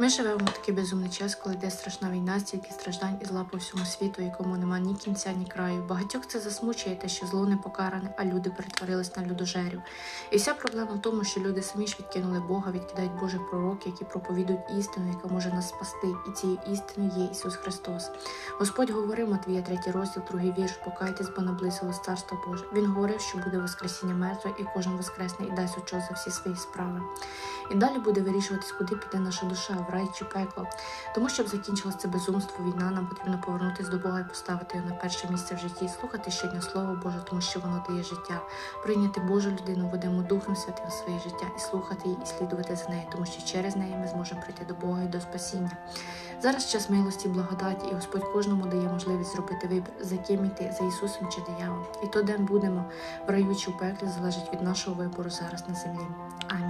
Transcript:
Ми живемо в такий безумний час, коли йде страшна війна, стільки страждань і зла по всьому світу, якому нема ні кінця, ні краю. Багатьох це засмучує те, що зло не покаране, а люди перетворились на людожерів. І вся проблема в тому, що люди самі ж відкинули Бога, відкидають Божих пророків, які проповідують істину, яка може нас спасти. І цією істиною є Ісус Христос. Господь говорив Матвія, третій розділ, другий вірш, покайтесь, бо наблизилось царство Боже. Він говорив, що буде воскресіння мертвих, і кожен воскресне і дасть очо за всі свої справи. І далі буде вирішуватись, куди піде наша душа, в. Тому, щоб закінчилось це безумство, війна, нам потрібно повернутися до Бога і поставити його на перше місце в житті, слухати щодня Слово Боже, тому що воно дає життя, прийняти Божу людину, водимо Духом Святим в своє життя і слухати її, і слідувати за нею, тому що через неї ми зможемо прийти до Бога і до спасіння. Зараз час милості, благодаті, і Господь кожному дає можливість зробити вибір, за ким іти, за Ісусом чи дияволом. І то, де будемо в раю чи в пеклі, залежить від нашого вибору зараз на землі. Амінь.